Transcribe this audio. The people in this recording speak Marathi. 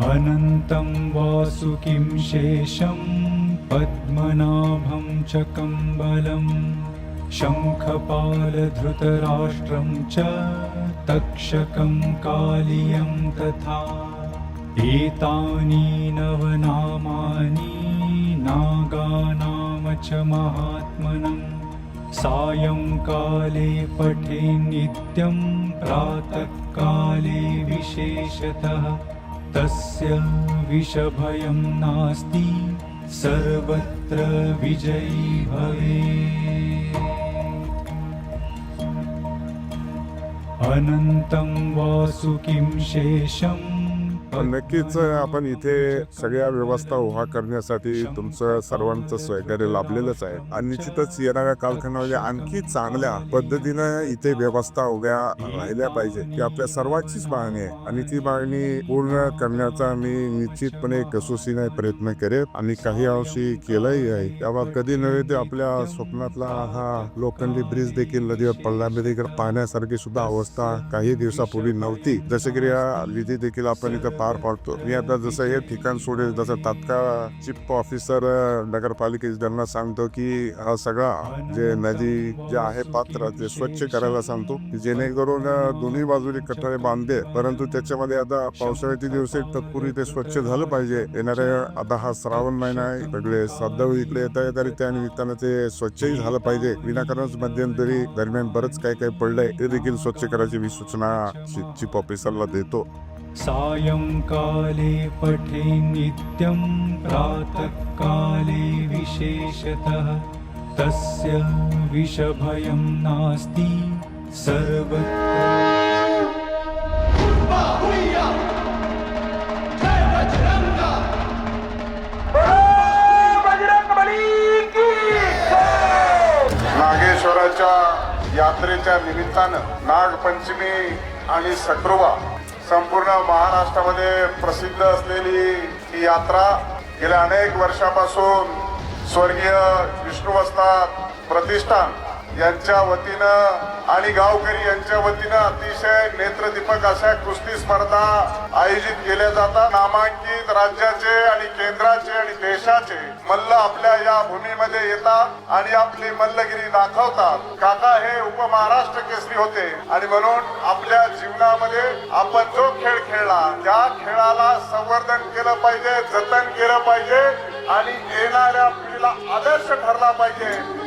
अनन्तं वासुकिं शेषं पद्मनाभं च कम्बलं शङ्खपालधृतराष्ट्रं च तक्षकं कालियं तथा। एतानि नवनामानि नागानाम च महात्मनम् सायङ्काले पठे नित्यं प्रातःकाले विशेषतः तस्य विषभयं नास्ति सर्वत्र विजयी भवेत्। अनन्तं वासुकिं शेषम् पण नक्कीच आपण इथे सगळ्या व्यवस्था उभा करण्यासाठी तुमचं सर्वांचं सहकार्य लाभलेलंच आहे. आणि निश्चितच येणाऱ्या कालखंडामध्ये आणखी चांगल्या पद्धतीनं इथे व्यवस्था उभ्या राहिल्या पाहिजे ही आपल्या सर्वांचीच मागणी आहे. आणि ती मागणी पूर्ण करण्याचा मी निश्चितपणे कसोशीने प्रयत्न करेल आणि काही अंशी केलंही आहे. तेव्हा कधी नव्हे ते आपल्या स्वप्नातला हा लोखंडी ब्रिज देखील नदीवर पडला. इकडे पाहण्यासारखी सुद्धा अवस्था काही दिवसापूर्वी नव्हती. जसे की या विधी देखील आपण इथं पार पाडतो. मी आता जसं हे ठिकाण सोडेल जसं तात्काळ चीफ ऑफिसर नगरपालिकेचे त्यांना सांगतो की हा सगळा जे नदी जे आहे पात्र ते स्वच्छ करायला सांगतो की जेणेकरून दोन्ही बाजूने कठारे बांधले. परंतु त्याच्यामध्ये आता पावसाळ्याचे दिवस तत्पूर्वी ते स्वच्छ झालं पाहिजे. येणाऱ्या आता हा श्रावण महिना आहे सगळे श्रद्धाळू इकडे येता आहे आणि त्या निमित्तानं ते स्वच्छही झालं पाहिजे. विनाकारणच मध्यंतरी दरम्यान बरंच काय काय पडलंय. ते देखील स्वच्छ करायची मी सूचना चीफ ऑफिसरला देतो. सायङ्काले पठे नित्यं प्रातःकाले विशेषतः तस्य विषभयं नास्ति सर्वत्र! नागेश्वराच्या यात्रेच्या निमित्तानं नागपंचमी आणि सकृबा संपूर्ण महाराष्ट्रामध्ये प्रसिद्ध असलेली ही यात्रा गेल्या अनेक वर्षापासून स्वर्गीय विष्णू वस्ताद प्रतिष्ठान यांच्या वतीनं आणि गावकरी यांच्या वतीनं अतिशय नेत्रदीपक अशा कुस्ती स्पर्धा आयोजित केल्या जातात. नामांकित राज्याचे आणि केंद्राचे आणि देशाचे मल्ल आपल्या या भूमीमध्ये येतात आणि आपली मल्लगिरी दाखवतात. काका हे उपमहाराष्ट्र केसरी होते आणि म्हणून आपल्या जीवनामध्ये आपण जो खेळ खेळला त्या खेळाला संवर्धन केलं पाहिजे जतन केलं पाहिजे आणि येणाऱ्या पिढीला आदर्श ठरला पाहिजे.